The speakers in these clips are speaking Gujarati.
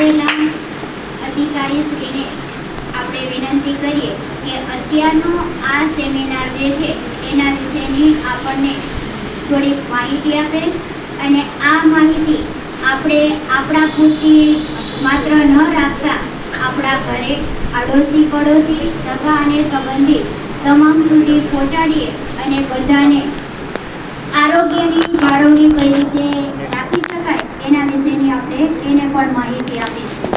આપેલા અધિકારીશ્રીને આપણે વિનંતી કરીએ કે અત્યારનો આ સેમિનાર જે છે, એના વિશેની આપણને થોડીક માહિતી આપે અને આ માહિતી આપણે આપણા પૂરતી માત્ર ન રાખતા આપણા ઘરે આડોશી પડોશી સગા અને સંબંધી તમામ સુધી પહોંચાડીએ અને બધાને આરોગ્યની જાળવણી કઈ રીતે રાખી શકાય એના વિશેની આપણે પણ માહિતી આપીશું.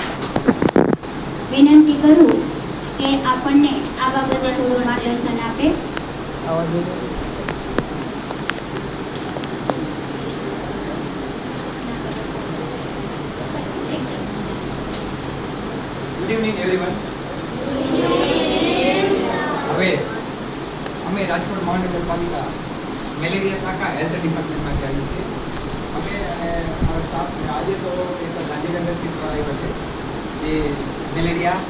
વિનંતી કરું કે આપણને આ બાબતે થોડું માર્ગદર્શન આપે. Good evening એવરીવન હવે અમે રાજકોટ મહાનગરપાલિકા મેલેરિયા શાખા હેલ્થ ડિપાર્ટમેન્ટમાંથી આવીએ છીએ અમે અને અમારો સ્ટાફ આજે તો એક ગાંધીનગરથી સવાલ આવ્યો છે એ મેલેરિયા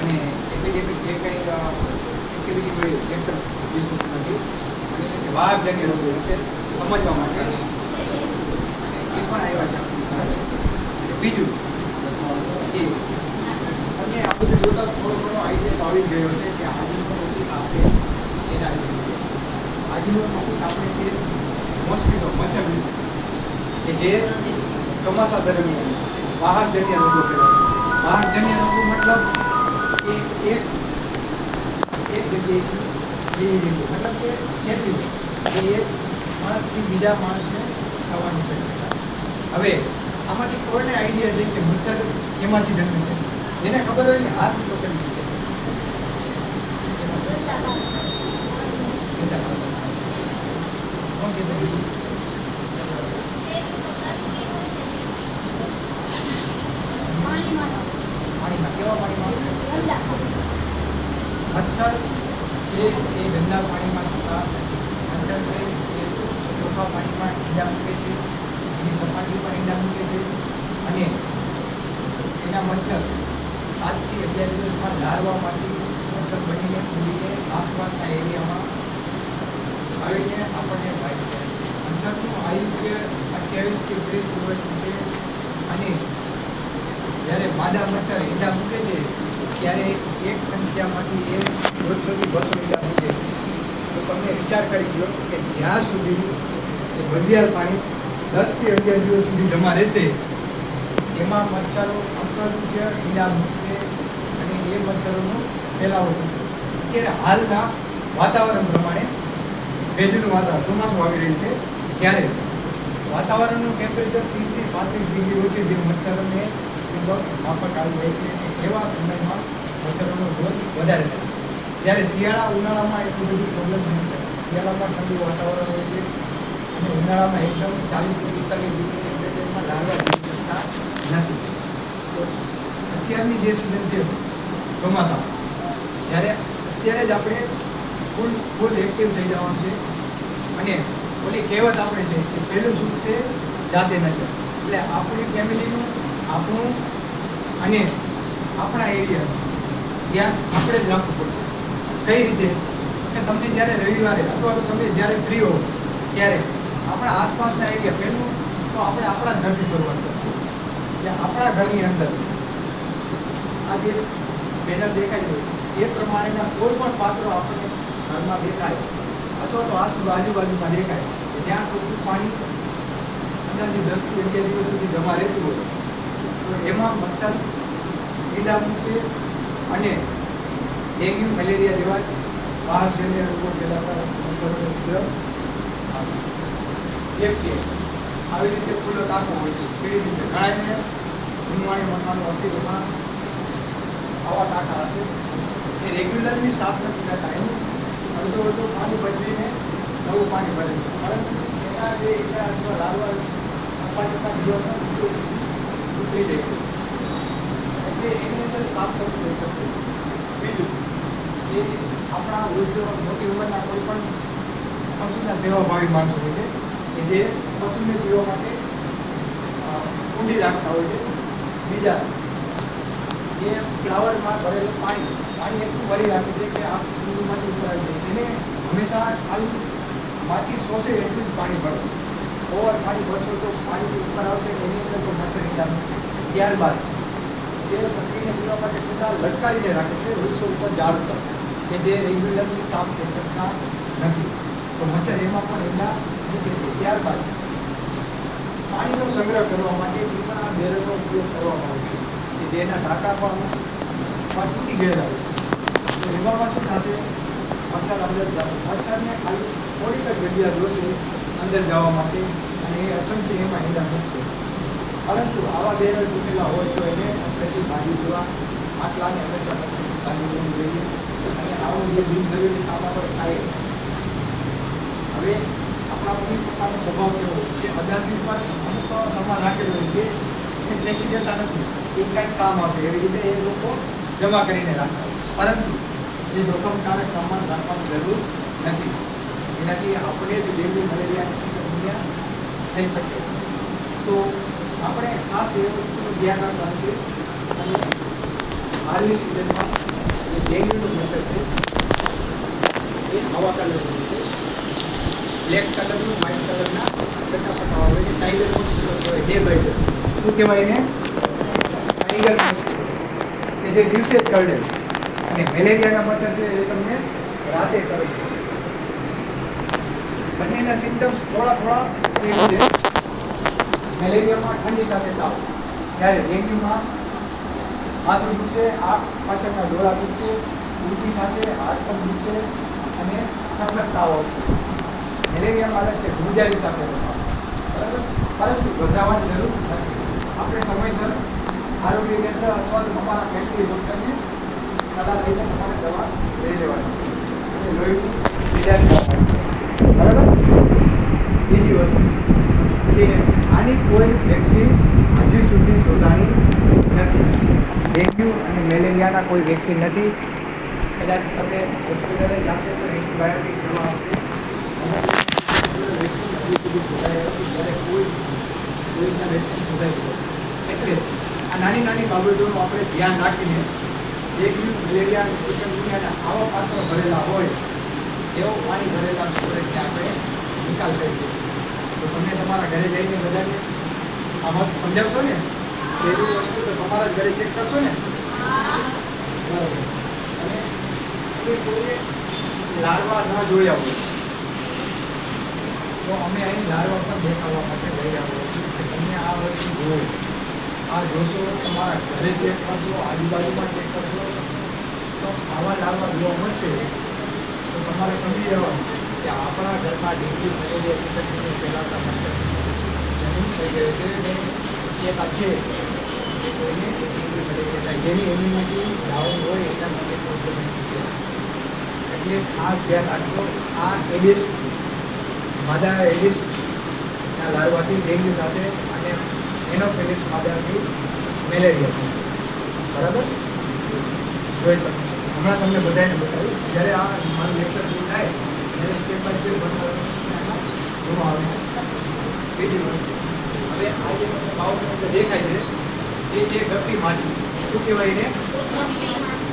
અને એપિડેમિક જે કંઈ એક્ટિવિટી હોય વેક્ટર વિશે નથી અને વાહકજન્ય રોગો વિશે સમજવા માટે. એ પણ આવ્યા છે. આપણી બીજું અને આ બધું જોતા થોડો ઘણો આઈડિયા આવી ગયો છે કે આજનો ટોપિક આપણે એના વિશે છે આજનો ટોપિક આપણે છે મોસ્કીટો મચ્છર વિશે. કે જે ચોમાસા દરમિયાન વાહકજન્ય રોગો કહેવાય. વાહકજન્ય રોગો મતલબ કે એક એક જગ્યાએથી બીજી મતલબ કે ચેપી એ એક માણસથી બીજા માણસને થવાની છે. હવે આમાંથી કોઈને આઈડિયા છે કે મચ્છર એમાંથી જન્મે છે? જેને ખબર હોય ને હાથ તો કરી શકે કોણ કહેશે પાણીમાં કેવા પાણીમાં મચ્છર છે એ ગંદા પાણીમાં થતા મચ્છર છે એ ચોખ્ખા પાણીમાં ઈંડા મૂકે છે, એની સપાટી પર ઈંડા મૂકે છે અને એના મચ્છર સાતથી અગિયાર દિવસમાં લાર્વામાંથી મચ્છર બનીને ફૂલીને આસપાસના એરિયામાં આવીને આપણને બાઈટ જાય છે. મચ્છરનું આયુષ્ય અઠ્યાવીસથી ત્રીસ દિવસનું છે અને જ્યારે માદા મચ્છર ઈંડા મૂકે છે, ત્યારે એક સંખ્યામાંથી એ દોઢસોથી બસો ઈંડા મૂકે છે. તો તમે વિચાર કરી લો કે જ્યાં સુધી ઘડિયાળ પાણી દસથી અગિયાર દિવસ સુધી જમા રહેશે. એમાં મચ્છરો અસંખ્ય ઈલાજ છે અને એ મચ્છરોનો ફેલાવો થશે. અત્યારે હાલના વાતાવરણ પ્રમાણે ભેજનું વાતાવરણ ચોમાસું આવી રહ્યું છે. ત્યારે વાતાવરણનું ટેમ્પરેચર ત્રીસથી પાંત્રીસ ડિગ્રી હોય છે, જે મચ્છરોને લગભગ માફક આવી જાય છે એવા સમયમાં મચ્છરોનો ગ્રોથ વધારે થાય છે. જ્યારે શિયાળા, ઉનાળામાં એટલું બધું પ્રોબ્લેમ નથી શિયાળામાં ઠંડુ વાતાવરણ હોય છે ઉનાળામાં એકદમ ચાલીસથી પિસ્તાલીસ ટેમ્પરેચરમાં લાગવા જઈ શકતા નથી. અત્યારની જે સિઝન છે, ચોમાસા, ત્યારે અત્યારે જ આપણે ફૂલ ફૂલ એક્ટિવ થઈ જવાનું છે. અને ઓલી કહેવત આપણે છે કે પહેલું સુખ તે જાતે નથી એટલે આપણી ફેમિલીનું, આપણું અને આપણા એરિયા ધ્યાન આપણે જ રાખવું પડશે. કઈ રીતે? કે તમને જ્યારે રવિવારે, અથવા તો તમે જ્યારે ફ્રી હો, ત્યારે આપણા આસપાસના એરિયા પહેલું તો આપણે આપણા જ ઘરથી શરૂઆત કરશું. કે આપણા ઘરની અંદર આ જે બેનર દેખાય છે, એ પ્રમાણેના કોઈ પણ પાત્રો આપણને ઘરમાં દેખાય અથવા તો આસુ આજુબાજુમાં દેખાય, કે જ્યાં થોડું પાણી અંદાજે દસથી અગિયાર દિવસ સુધી જમા રહેતું હોય, તો એમાં મચ્છર ઈંડા છે અને ડેન્ગ્યુ, મેલેરિયા જેવા બહાર જઈને રોગો ફેલાતા મચ્છરોનો કે આવી રીતે ફૂલો ટાંકો હોય છે. સીડી રીતે ઊંઘવાણી મકાનો હશે એમાં આવા ટાંકા હશે. એ રેગ્યુલરલી સાફ નથી થતા એનું. અડધો અડધો પાણી બદલીને નવું પાણી ભરે છે. પરંતુ એના જે ઈંડા અથવા લાર્વા સપાટીના જીવનમાં ઉતરી જાય છે. એટલે એની અંદર સાફ થતું રહી શકે બીજું, એ આપણા વૃદ્ધો મોટી ઉંમરના કોઈ પણ પશુના સેવાભાવી માણસો હોય છે જે પશુને પીવા માટે અ, ઊંડી રાખતા હોય છે બીજા એ ફ્લાવરમાં ભરેલું પાણી પાણી એટલું ભરી રાખે છે કે આ ઊંડીમાંથી ઉપર આવી જાય એને હંમેશા ખાલી માટી શોષે એટલું જ પાણી ભરો ઓવર પાણી ભરશો તો પાણી ઉપર આવશે એની અંદર તો મચ્છર ઈંડા મૂકશે. ત્યારબાદ તે ચકલીને પીવા માટે છતાં લટકાવીને રાખે છે વૃક્ષો ઉપર ઝાડ ઉપર કે જે રેગ્યુલરલી સાફ થઈ શકતા નથી તો મચ્છર એમાં પણ એમના ત્યારબાદ પાણીનો સંગ્રહ કરવા માટે પણ આ બેરલનો ઉપયોગ કરવામાં આવે છે, કે જેના ઢાંકા પણ તૂટી ગયેલા હોય છે. શું થશે? મચ્છર અંદર જશે. મચ્છરને ખાલી થોડીક જ જગ્યા જોશે અંદર જવા માટે અને એ અસંખ્ય એમાં ઈંડા મૂકશે. પરંતુ આવા બેરલ તૂટેલા હોય તો એને આપણેથી ભાગી જોવા આટલાને હંમેશા ભાગી દેવું જોઈએ. અને આવું જે બિનજરૂરી સામાન થાય હવે આપણા પોતાનો સ્વભાવ કેવો કે અદાસી પર અમુક સામાન રાખેલો હોય કે ફેંકી દેતા નથી એ કંઈક કામ આવશે એવી રીતે એ લોકો જમા કરીને રાખતા પરંતુ એ જોખમકારક સામાન રાખવાની જરૂર નથી એનાથી આપણે જ ડેન્ગ્યુ મલેરિયાની દુનિયા થઈ શકે તો આપણે ખાસ એ વસ્તુનું ધ્યાન રાખવાનું છે. અને હાલની સિઝનમાં જે ડેન્ગ્યુનું મચ્છર છે, એ હવા કાલે છે બ્લેક કલરનું વ્હાઇટ કલરના ચટાપટા હોય છે. ટાઈગર હોય કહેવાય ડે બાઇટર શું કહેવાય એને? ટાઈગર મોસ્કીટો કે જે દિવસે જ કરડે. અને મેલેરિયાના મચ્છર છે એ તમને રાતે કરે છે. બંનેના સિમ્ટમ્સ થોડા થોડા સેમ છે. મેલેરિયામાં ઠંડી સાથે તાવ. જ્યારે ડેન્ગ્યુમાં માથું દુખશે, આંખ પાછળના ડોળા દુખશે, ઉલટી થશે હાથ પણ દુખશે અને સખત તાવ આવશે. મેલેરિયામાં અલગ છે? ગુજારી સાથે બરાબર? પરંતુ ગભરાવાની જરૂર નથી. આપણે સમયસર આરોગ્ય કેન્દ્ર અથવા તો તમારા ફેમિલી ડૉક્ટરને સલાહ લઈને તમારે દવા લઈ લેવાની છે. છે. બરાબર? બીજી વસ્તુ કે આની કોઈ વેક્સિન હજી સુધી શોધાણી નથી. ડેન્ગ્યુ અને મેલેરિયાના કોઈ વેક્સિન નથી. કદાચ તમે હોસ્પિટલે જાશો તો એન્ટીબાયોટિક દવા આવશે હજી સુધી શોધાયા જ્યારે કોઈ કોઈના વેક્સિન શોધાઈ ગયું એટલે આ નાની નાની બાબતોનું આપણે ધ્યાન રાખીને ડેન્ગ્યુ મેલેરિયા ચિકનગુનિયાના આવા પાત્રો ભરેલા હોય, એવો પાણી ભરેલા સ્ટોરેજને આપણે નિકાલ કરીએ તો તમે તમારા ઘરે જઈને બધાને આ વાત સમજાવશો ને? કે વસ્તુ તો તમારા જ ઘરે ચેક કરશો ને? બરાબર. અને કોઈને લારવા ન જોયા હોય તો અમે અહીં લારવા પણ દેખાડવા માટે લઈ આવ્યા છીએ. કે તમે આ વસ્તુ જુઓ. આ જોશો તમારા ઘરે ચેક કરશો, આજુબાજુમાં ચેક કરશો. તો આવા લારવા જોવા મળશે, તો તમારે સમજી જવાનું કે આપણા ઘરમાં ડેન્ગ્યુ મેલેરિયા ચિકનગુનિયા ફેલાતા જમીન થઈ ગયો છે શક્યતા છે. કે કોઈને ડેન્ગ્યુ મેલેરિયા થાય જેની ઇમ્યુનિટી ડાઉન હોય એના માટે પ્રોબ્લેમ છે એટલે ખાસ ધ્યાન રાખજો, આ એડિસ માદા એડિસ ના લારવાથી ડેન્ગ્યુ થશે અને એનોફિલિસ માદાથી મેલેરિયા થશે. બરાબર? જોઈ શકો હમણાં તમને બધાને બતાવ્યું. જ્યારે આ મારું લેક્ચર પૂરું થાય ત્યારે સ્ટેપ બાય સ્ટેપ ભણવાનું જોવા આવે છે. બીજી વસ્તુ હવે આ જે તમને બાઉલની અંદર દેખાય છે એ છે ગપ્પી માછલી શું કહેવાય એને?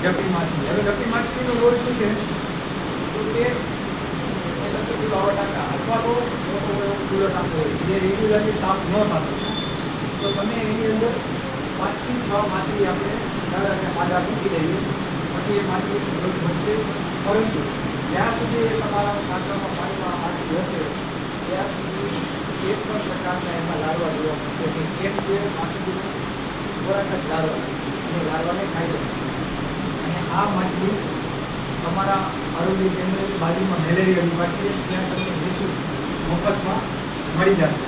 ગપ્પી માછલી હવે ગપ્પી માછલીનો રોલ શું છે? તો કે એ લગભગ બાવા ટાંકા અથવા તો એવો ટાંકો હોય જે રેગ્યુલરલી સાફ ન થતો તો તમે એની અંદર પાંચથી છ માછલી આપણે અને માદા મૂકી દઈએ પછી એ માછલી બનશે પરંતુ જ્યાં સુધી એ તમારા ટાંકામાં પાણીમાં માછલી હશે ત્યાં સુધી એક પણ પ્રકારના એમાં લાડવા જોવા મળશે નહીં કેમ કે માછલીનો ખોરાક જ લારવા અને લારવાને ખાઈ જશે અને આ માછલી તમારા આરોગ્ય કેન્દ્રની બાજુમાં મેલેરિયા વિભાગ છે, ત્યાં તમને નિઃશુલ્ક મફતમાં મળી જશે.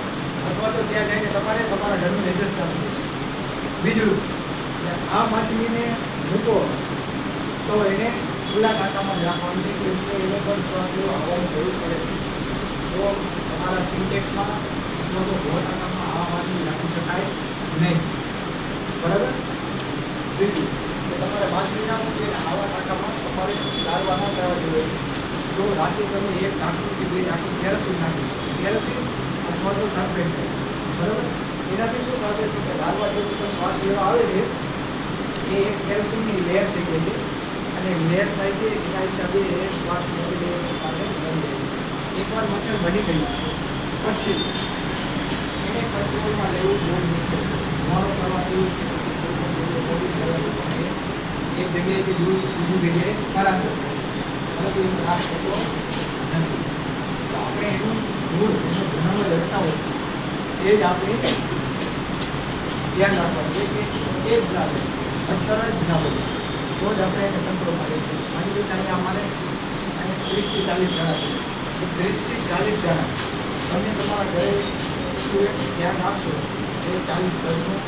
અથવા તો ત્યાં જઈને તમારે તમારા ઘરનું એડ્રેસ આપવું બીજું આ માછલીને મૂકો, તો એને ખુલ્લા ટાંકામાં જ રાખવાનું છે કે એને પણ થોડા આવવાની જરૂર પડે છે. તો તમારા સિન્ટેક્સમાં અથવા તો ઘોર ટાંકામાં આ માછલી રાખી શકાય નહીં. બરાબર? બીજું તમારે માછલીના મૂકીને આવા ટાંકામાં તમારે લારવા ના કરવા જોઈએ. જો રાત્રે તમે એક ટાંકું કે બે ટાંકું કેરોસીન નાખી કેરોસીન અથવા તો નાખે બરાબર? એનાથી શું થશે? કે લારવા જેવું પણ શ્વાસ લેવા આવે છે, એ એક કેરોસીનની લેર થઈ ગઈ છે. અને લેર થાય છે, એના હિસાબે એ શ્વાસ લેવી જાય છે એકવાર મચ્છર બની ગયું પછી એને કંટ્રોલમાં લેવું બહુ મુશ્કેલ છે. મારો કરવાથી એક જગ્યાએથી બીજી બીજી જગ્યાએ સ્થળાંતર. પરંતુ એનો લાભ થતો નથી. તો આપણે એનું મૂળ, એનો જન્મ રચના હોય એ જ આપણે ધ્યાન રાખવાનું છે કે એ જ લાગે અક્ષર જ ના બને તો જ આપણે એને કંટ્રોલ મળે છીએ માની કે અહીંયા અમારે ત્રીસથી ચાલીસ જણા છે. ત્રીસથી ચાલીસ જણા, તમે તમારા ઘરે ધ્યાન રાખશો એ ચાલીસ ઘરનું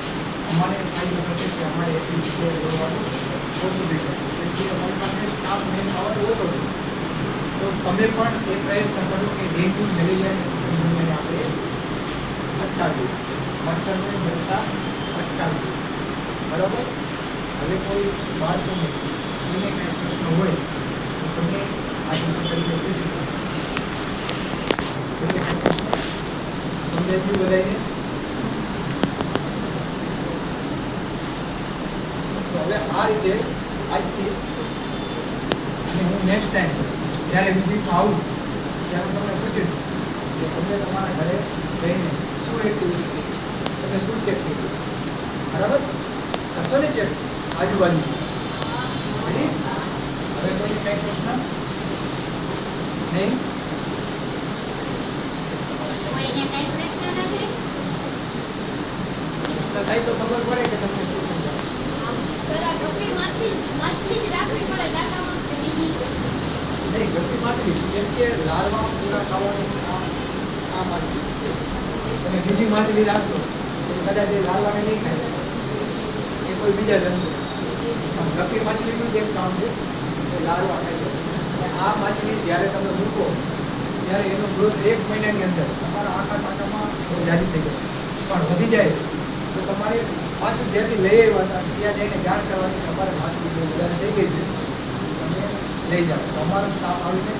અમારે ફાયદો થશે કે અમારે એટલી જગ્યાએ દોડવાનું ઓછું થઈ શકે તેથી અમારી પાસે કામ મેન પાવર ઓછો છે તો તમે પણ એ પ્રયત્ન કરો કે ડેન્ગ્યુ મેલેરિયાને આપણે અટકાવીએ મચ્છરને બનતા અટકાવીએ બરાબર હવે કોઈ બાળકોને એને કંઈ પ્રશ્ન હોય તો તમે આજે તરીકે પૂછી શકો સમજાય ગયું બધાને તો હવે આ રીતે આજથી અને હું નેક્સ્ટ ટાઈમ જ્યારે વિઝિટ આવું, ત્યારે તમને પૂછીશ કે તમે તમારા ઘરે જઈને શું એક્ટિવિટી કરી? તમે શું ચેક કર્યું બરાબર? કરશો ને ચેક આજુબાજુ. હવે કોઈ કંઈ પ્રશ્ન નહીં કોઈને કઈ પ્રશ્ન નથી પ્રશ્ન થાય તો ખબર પડે કે તમને શું સમજાવે જરા ગભરી માછલી માછલી જ રાખવી પડે ટાંકામાં કે બીજી નહીં ગરમી માછલી જેમ કે લારવા પૂરા ખાવાની આ માછલી. તમે બીજી માછલી રાખશો, તો કદાચ એ લારવાને નહીં ખાય. એ કોઈ બીજા જંતુ. પણ ગપ્પી માછલીનું જેમ કામ છે, એ લારવા ખાય અને આ માછલી જ્યારે તમે મૂકો, ત્યારે એનો ગ્રોથ એક મહિનાની અંદર તમારા આખા ટાંકામાં જાજી થઈ જાય પણ વધી જાય તો તમારે પાછું જ્યાંથી લઈ આવ્યા હતા, ત્યાં જઈને જાણ કરવાની અમારે માછલી વધારે થઈ ગઈ છે. તમે લઈ જાઓ. તમારો સ્ટાફ આવીને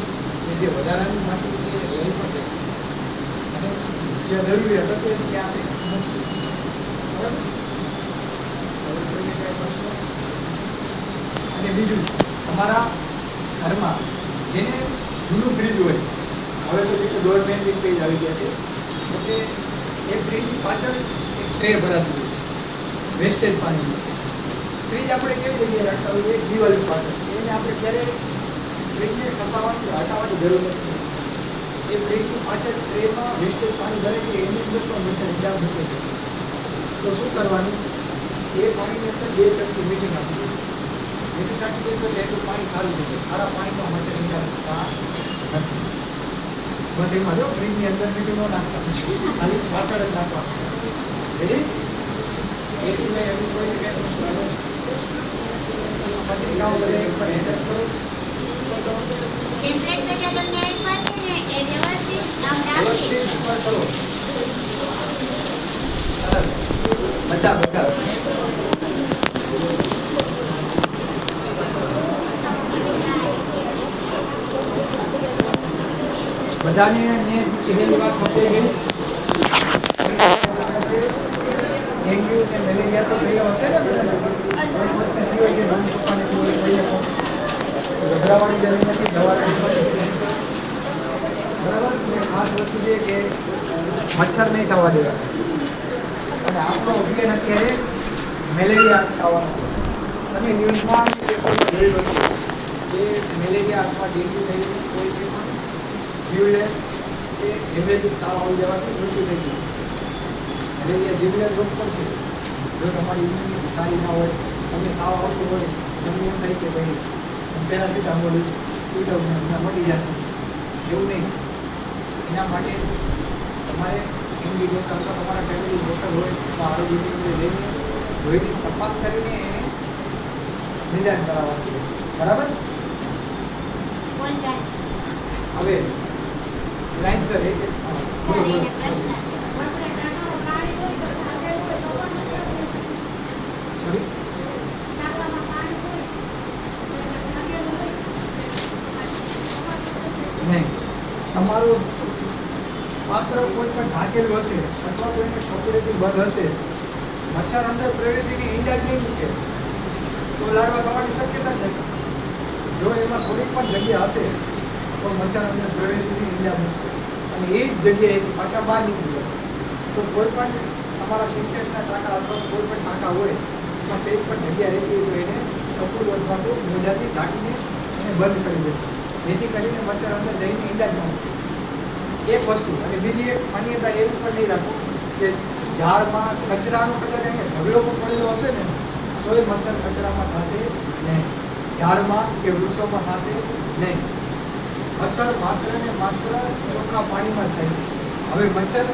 એ જે વધારાની માછલી છે એ લઈ પણ જશે અને જ્યાં જરૂરિયાત હશે ત્યાં આપણે મૂકશું. બરાબર? અને બીજું, અમારા ઘરમાં જેને જૂનું ફ્રીજ હોય, હવે તો જે ડોર પેન્ટિંગ પેજ આવી ગયા છે, એટલે એ ફ્રીજની પાછળ એક ટ્રે ભરાતી હોય વેસ્ટેજ પાણી. ફ્રીજ આપણે કેવી જગ્યાએ રાખતા હોઈએ? દિવાળી પાછળ. એને આપણે ક્યારે ફ્રીજને ખસાવવાની હટાવવાની જરૂર નથી. એ ફ્રીજની પાછળ ટ્રેમાં વેસ્ટેજ પાણી ભરે છે, એની અંદર પણ મચ્છર ઇજામ મૂકે છે. તો શું કરવાનું? એ પાણીની અંદર બે ચમચી મીઠું નાખવું મીઠું નાખી દેશો એટલે એટલું પાણી ખારું છે. ખારા પાણીમાં મચ્છર ઇજામ થતા નથી. બસ એમાં જો, ફ્રીજની અંદર મીઠું ન નાખતા. ખાલી પાછળ જ નાખવા એટલે એ સિવાય હજુ કોઈ હોય? પત્રિકાઓ બધે એક પર હેન્ડલ કરો. બધા બધા બધાને મેં કહેલી વાત સમજાઈ ગઈ ડેન્ગ્યુ કે મેલેરિયા તો થયો હશે ને બધાને? કોઈ વખતે થયું હોય કે મમ્મી પપ્પાને થયું હોય કોઈને પણ. ગભરાવાની જરૂર નથી દવા લેવાની. બરાબર અને ખાસ વસ્તુ છે કે મચ્છર નહીં થવા દેવા અને આપણો અભિયાન અત્યારે મેલેરિયા થવાનો તમે ન્યૂઝમાં પેપરમાં જોયું હશે કે મેલેરિયા અથવા ડેન્ગ્યુ થઈ ગયું કોઈ બી પણ જીવલે એ હેમેજિક તાવ આવી જવાથી મૃત્યુ થઈ ગયું મેલેરિયા જીવલે રોગ પણ છે જો તમારી ઇમ્યુનિટી સારી ના હોય તમને તાવ આવતો હોય તમને એમ થાય કે ભાઈ પેરાસિટામોલ પીટો હમણાં મટી જશે એવું નહીં. એના માટે તમારે ઇન્ડિવિજ્યુઅલ અથવા તમારા ફેમિલી ડૉક્ટર હોય તો આરોગ્ય કેન્દ્રે જઈને લોહીની તપાસ કરીને એને નિદાન કરાવવાનું છે. બરાબર? બોલતા હવે લાઈન સર એક એક હા, બોલો, બોલો. એને પ્રશ્ન આપણે ટાંકામાં પાણી હોય તો ઢાંકેલું હોય તો પણ મચ્છર બેસે. Sorry? ટાંકામાં પાણી હોય તો ઢાંકેલું હોય તો પણ મચ્છર બેસે. નહીં તમારું પાત્ર કોઈ પણ ઢાંકેલું હશે અથવા કોઈને કપડેથી બંધ હશે, મચ્છર અંદર પ્રવેશીને ઈંડા નહીં મૂકે. તો લાડવા તમારી શક્યતા જ નથી. જો એમાં થોડીક પણ જગ્યા હશે, તો મચ્છર અંદર પ્રવેશીને ઈંડા મૂકશે. અને એ જ જગ્યાએથી પાછા બહાર નીકળી જશે તો કોઈ પણ તમારા સિન્ટેક્સના ટાંકા અથવા કોઈ પણ ટાંકા હોય પેટમાં સેજ પણ જગ્યા રહેતી હોય એને કપડું અથવા તો મોજાથી ઢાંકીને એને બંધ કરી દેશે. જેથી કરીને મચ્છર અંદર જઈને ઈંડા જ ન મૂકે. એક વસ્તુ. અને બીજી એક માન્યતા એવું પણ નહીં રાખો કે ઝાડમાં કચરાનો કદાચ અહીંયા ઢગલો પણ પડેલો હશે ને તો એ મચ્છર કચરામાં થશે નહીં. ઝાડમાં કે વૃક્ષોમાં થશે નહીં. મચ્છર માત્ર ને માત્ર ચોખ્ખા પાણીમાં થાય છે. હવે મચ્છર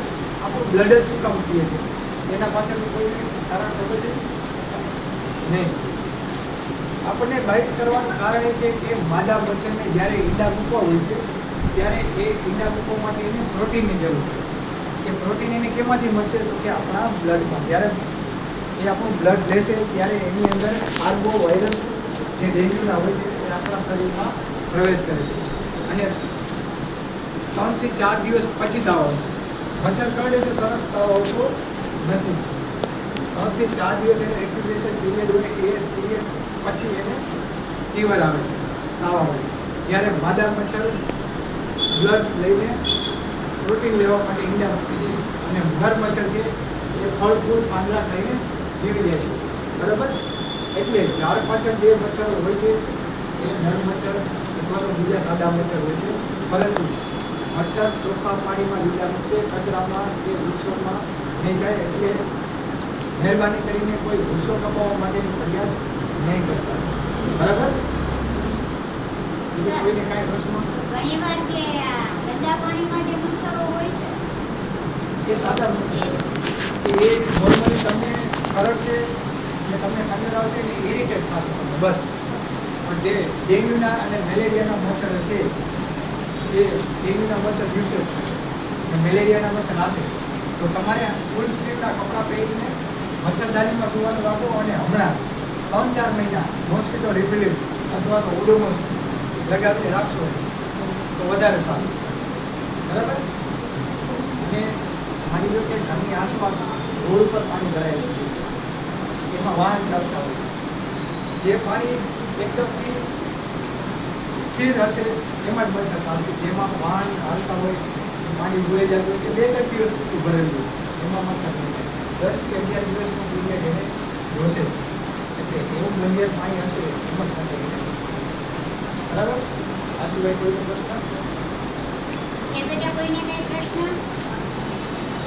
આપણું બ્લડ જ શું કામ છે. એના પાછળનું કોઈ કારણ ખબર છે? નહીં. આપણને બાઇટ કરવાનું કારણ એ છે કે માદા મચ્છરને જ્યારે ઈંડા મૂકવા હોય છે ત્યારે એ ઈંડા મૂકવા માટે એને પ્રોટીનની જરૂર છે. એ પ્રોટીન એને કેમાંથી મળશે તો કે આપણા બ્લડમાં. જ્યારે એ આપણું બ્લડ લેશે, ત્યારે એની અંદર આર્બો વાયરસ જે ડેન્ગ્યુના હોય છે તે આપણા શરીરમાં પ્રવેશ કરે છે. અને ત્રણથી ચાર દિવસ પછી તાવ મચ્છર કરડે તો તરત તાવ આવતો નથી. ત્રણથી ચાર દિવસ એને એક્યુપેશન પીરિયડ હોય, એ પીરિયડ પછી એને ફીવર આવે છે, તાવ આવે છે. જ્યારે માદા મચ્છર બ્લડ લઈને પ્રોટીન લેવા માટે ઈંડા મૂકી દે અને નર મચ્છર છે, એ ફળ, ફૂલ, પાંદડા ખાઈને જીવી જાય છે. બરાબર? એટલે ઝાડ પાછળ જે મચ્છર હોય છે, એ નર મચ્છર અથવા તો બીજા સાદા મચ્છર હોય છે. પરંતુ મચ્છર ચોખ્ખા પાણીમાં લીલા મૂકશે, કચરામાં કે વૃક્ષોમાં નહીં જાય એટલે મહેરબાની કરીને કોઈ વૃક્ષો કપાવવા માટેની ફરિયાદ નહીં કરતા. બરાબર? બીજું કોઈને કાંઈ પ્રશ્ન? ઘણી કે ગંદા પાણીમાં જે મચ્છરો હોય છે એ સાચા મચ્છર એ નોર્મલી તમને કરડશે ને તમને ખંજર આવશે ને ઇરિટેટ થશે બસ. પણ જે ડેન્ગ્યુના અને મેલેરિયાના મચ્છર છે, એ ડેન્ગ્યુના મચ્છર દિવસે અને મેલેરિયાના મચ્છર રાતે. તો તમારે ફૂલ સ્લીવના કપડાં પહેરીને મચ્છરદાનીમાં સુવાનું રાખો અને હમણાં ત્રણ ચાર મહિના મોસ્કિટો રિપેલિંગ અથવા તો ઓડોમોસ લગાવીને રાખશો. વધારે સારું. બરાબર? અને માની લો કે ઘરની આસપાસ રોડ ઉપર પાણી ભરાયેલું છે. એમાં વાહન ચાલતા હોય જે પાણી એકદમથી સ્થિર હશે, એમાં જ મચ્છર ચાલશે જેમાં વાહન હાલતા હોય પાણી ભૂલે જતું હોય કે બે ત્રણ દિવસ ભરેલું એમાં મચ્છર નહીં દસથી અગિયાર દિવસમાં પીરિયડ એને જોશે. એટલે એવું ગંભીર પાણી હશે, એમાં બરાબર? આ સિવાય કોઈ પ્રશ્ન છે બેટા કોઈને કઈ પ્રશ્ન?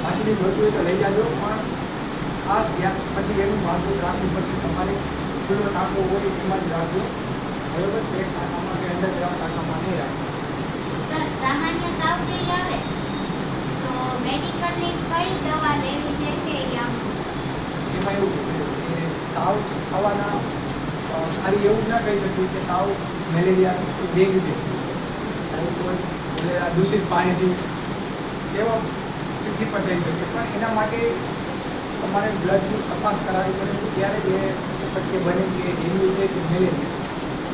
પાછળથી જોતું હોય તો લઈ જાજો પણ આ પછી એનું માથું રાખવું પડશે. તમારે ખુલ્લો ટાંકો હોય એમાં જ રાખજો. બરોબર? એક ટાંકામાં કે અંડરગ્રાઉન્ડ ટાંકામાં નહીં રાખવું સામાન્ય તાવ જે આવે તો મેડિકલની કઈ દવા લેવી જે છે એમાં એવું કે તાવ થવાના ખાલી એવું ના કહી શકીએ કે તાવ મેલેરિયા કે ડેન્ગ્યુ છે. કોઈ આ દૂષિત પાણીથી. એવા સ્થિતિ પણ થઈ શકે. પણ એના માટે તમારે બ્લડની તપાસ કરાવવી પડે ત્યારે જે શક્ય બને કે ડેન્ગ્યુ છે કે મેલેરિયા.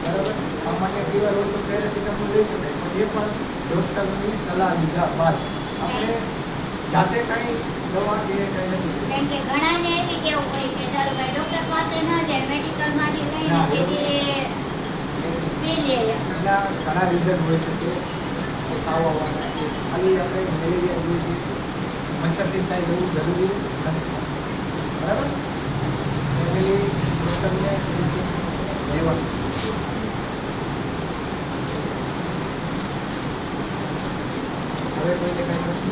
બરાબર? સામાન્ય ફીવર હોય તો પેરાસિટામોલ લઈ શકાય પણ એ પણ ડૉક્ટરની સલાહ લીધા બાદ. આપણે જાતે કાંઈ દવા કે કંઈ નથી કારણ કે ઘણાને એવી કેવું હોય કે ચાલો ભાઈ ડોક્ટર પાસે ન જાય મેડિકલમાંથી લઈને સીધી પી લે ઘણા રીઝન હોઈ શકે. તાવ આવવાના ખાલી આપણે મેલેરિયા છે મચ્છરથી થાય એવું જરૂરી નથી. બરાબર? એટલે ડૉક્ટરને લેવાનું હવે કોઈને કાંઈ પ્રશ્ન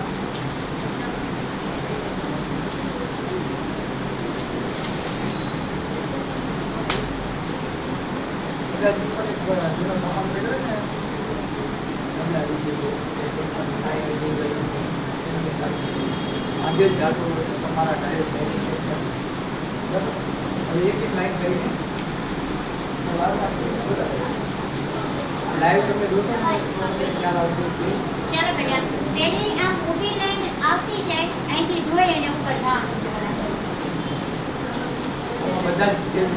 બધા સિમ્પલ એક જૂનો સામાન પડ્યો હોય ને તમને આવી ગયું કે કોઈ પણ થાય એ જોઈ રહ્યું છે. એમ કે ચાલો. આજે જ જાતું હોય તો તમારા ડાયરેક્ટ લાઈન ચેક કરો બરાબર હવે એક એક લાઈન કરીને સવારમાં લાઈવ તમે જોશો ને તો તમને ખ્યાલ આવશે કે ચાલો બેટા પેલી આમ ઊભી લાઈન આવતી જાય અહીંથી જોઈએ ને ઉપર જવાનું આમાં બધા જ સ્કેલ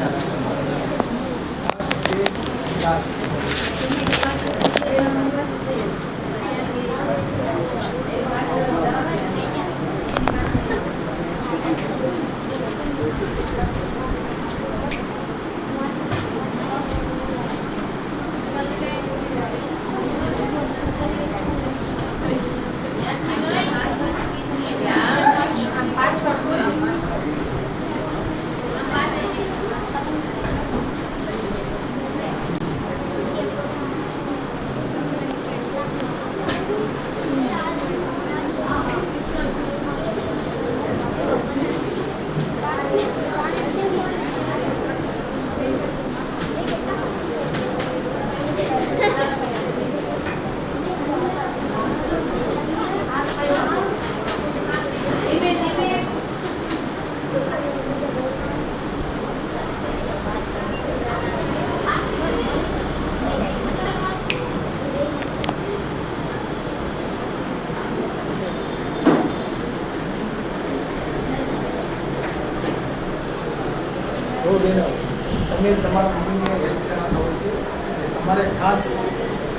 તમારે ખાસ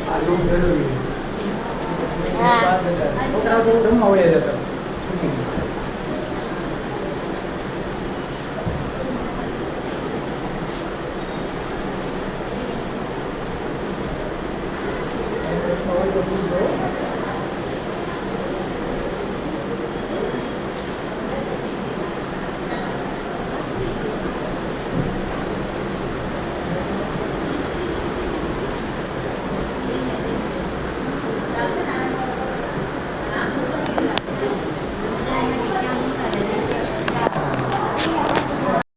આ મેળવવી હા. છોકરા તો રમવા હોય જતા